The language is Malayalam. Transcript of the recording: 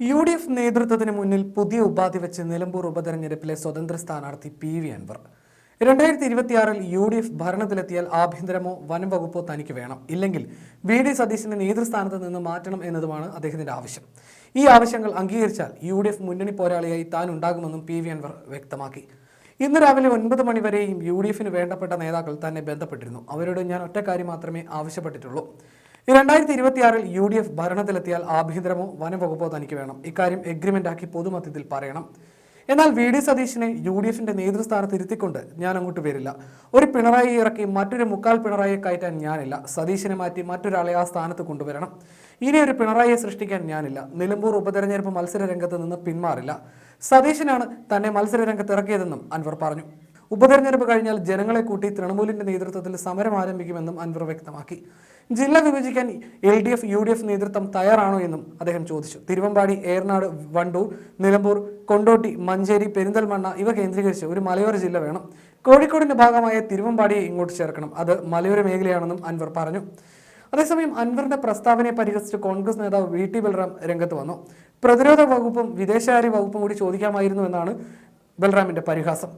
യു ഡി എഫ് നേതൃത്വത്തിന് മുന്നിൽ പുതിയ ഉപാധി വെച്ച് നിലമ്പൂർ ഉപതെരഞ്ഞെടുപ്പിലെ സ്വതന്ത്ര സ്ഥാനാർത്ഥി പി വി അൻവർ. രണ്ടായിരത്തി ഇരുപത്തിയാറിൽ യു ഡി എഫ് ഭരണത്തിലെത്തിയാൽ ആഭ്യന്തരമോ വനം വകുപ്പോ തനിക്ക് വേണം. ഇല്ലെങ്കിൽ വി ഡി സതീശിനെ നേതൃസ്ഥാനത്ത് നിന്ന് മാറ്റണം എന്നതുമാണ് അദ്ദേഹത്തിന്റെ ആവശ്യം. ഈ ആവശ്യങ്ങൾ അംഗീകരിച്ചാൽ യു ഡി എഫ് മുന്നണി പോരാളിയായി താൻ ഉണ്ടാകുമെന്നും പി വി അൻവർ വ്യക്തമാക്കി. ഇന്ന് രാവിലെ ഒൻപത് മണിവരെയും യു ഡി എഫിന് വേണ്ടപ്പെട്ട നേതാക്കൾ തന്നെ ബന്ധപ്പെട്ടിരുന്നു. അവരോട് ഞാൻ ഒറ്റ കാര്യം മാത്രമേ ആവശ്യപ്പെട്ടിട്ടുള്ളൂ. രണ്ടായിരത്തി ഇരുപത്തിയാറിൽ യു ഡി എഫ് ഭരണത്തിലെത്തിയാൽ ആഭ്യന്തരമോ വനംവകുപ്പോ തനിക്ക് വേണം. ഇക്കാര്യം എഗ്രിമെന്റ് ആക്കി പൊതുമധ്യത്തിൽ പറയണം. എന്നാൽ വി ഡി സതീശിനെ യു ഡി എഫിന്റെ നേതൃസ്ഥാനത്ത് ഇരുത്തിക്കൊണ്ട് ഞാൻ അങ്ങോട്ട് വരില്ല. ഒരു പിണറായി ഇറക്കി മറ്റൊരു മുക്കാൽ പിണറായിയെ കയറ്റാൻ ഞാനില്ല. സതീശിനെ മാറ്റി മറ്റൊരാളെ ആ സ്ഥാനത്ത് കൊണ്ടുവരണം. ഇനി ഒരു പിണറായിയെ സൃഷ്ടിക്കാൻ ഞാനില്ല. നിലമ്പൂർ ഉപതെരഞ്ഞെടുപ്പ് മത്സര രംഗത്ത് നിന്ന് പിന്മാറില്ല. സതീശനാണ് തന്നെ മത്സര രംഗത്ത് ഇറക്കിയതെന്നും അൻവർ പറഞ്ഞു. ഉപതെരഞ്ഞെടുപ്പ് കഴിഞ്ഞാൽ ജനങ്ങളെ കൂട്ടി തൃണമൂലിന്റെ നേതൃത്വത്തിൽ സമരം ആരംഭിക്കുമെന്നും അൻവർ വ്യക്തമാക്കി. ജില്ല വിഭജിക്കാൻ L D F U D F നേതൃത്വം തയ്യാറാണോ എന്നും അദ്ദേഹം ചോദിച്ചു. തിരുവമ്പാടി ഏറനാട് വണ്ടൂർ നിലമ്പൂർ കൊണ്ടോട്ടി മഞ്ചേരി പെരിന്തൽമണ്ണ ഇവ കേന്ദ്രീകരിച്ച് ഒരു മലയോര ജില്ല വേണം. കോഴിക്കോടിന്റെ ഭാഗമായ തിരുവമ്പാടിയെ ഇങ്ങോട്ട് ചേർക്കണം. അത് മലയോര മേഖലയാണെന്നും അൻവർ പറഞ്ഞു. അതേസമയം അൻവറിന്റെ പ്രസ്താവനയെ പരിഹസിച്ച് കോൺഗ്രസ് നേതാവ് വി ടി ബൽറാം രംഗത്ത് വന്നു. പ്രതിരോധ വകുപ്പും വിദേശകാര്യ വകുപ്പും കൂടി ചോദിക്കാമായിരുന്നു എന്നാണ് ബൽറാമിന്റെ പരിഹാസം.